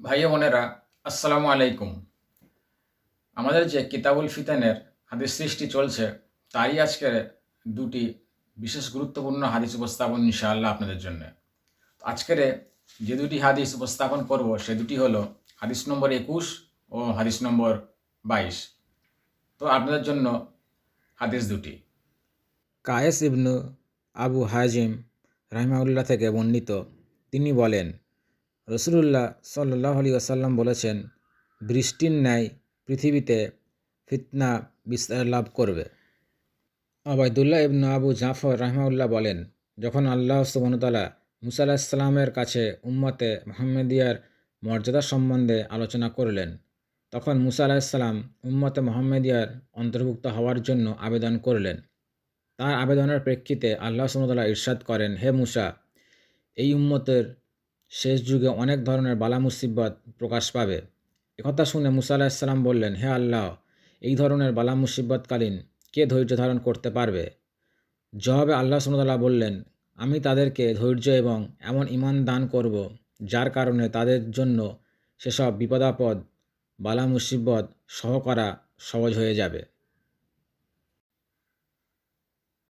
ভাই বোনেরা, আসসালামু আলাইকুম। আমাদের যে কিতাবুল ফিতানের হাদিস সৃষ্টি চলছে, তারই আজকের দুটি বিশেষ গুরুত্বপূর্ণ হাদিস উপস্থাপন ইনশাআল্লাহ আপনাদের জন্য। আজকের যে দুটি হাদিস উপস্থাপন করব, সে দুটি হলো হাদিস নম্বর একুশ ও হাদিস নম্বর বাইশ। তো আপনাদের জন্য হাদিস দুটি। কায়েস ইবনু আবু হাজিম রাহিমাউল্লাহ থেকে বর্ণিত, তিনি বলেন রসুলুল্লাহ সাল্লাহ আলী আসাল্লাম বলেছেন, বৃষ্টির ন্যায় পৃথিবীতে ফিতনা বিস্তার লাভ করবে। আবায়দুল্লাহ ইবনু আবু জাফর রাহমাউল্লাহ বলেন, যখন আল্লাহ সুবনতালা মুসা আলাহিসাল্লামের কাছে উম্মতে মোহাম্মদিয়ার মর্যাদা সম্বন্ধে আলোচনা করলেন, তখন মুসা আলাহিসাল্লাম উম্মতে মোহাম্মদিয়ার অন্তর্ভুক্ত হওয়ার জন্য আবেদন করলেন। তার আবেদনের প্রেক্ষিতে আল্লাহ সুমতাল্লাহ ইরশাদ করেন, হে মুসা, এই উম্মতের শেষ যুগে অনেক ধরনের বালা মুসিবত প্রকাশ পাবে। একথা শুনে মুসা বললেন, হে আল্লাহ, এই ধরনের বালা মুসিবতকালীন কে ধৈর্য ধারণ করতে পারবে? জবাবে আল্লাহ সুমতাল্লাহ বললেন, আমি তাদেরকে ধৈর্য এবং এমন ইমান দান করব, যার কারণে তাদের জন্য সেসব বিপদাপদ বালা মুসিবত সহ করা সহজ হয়ে যাবে।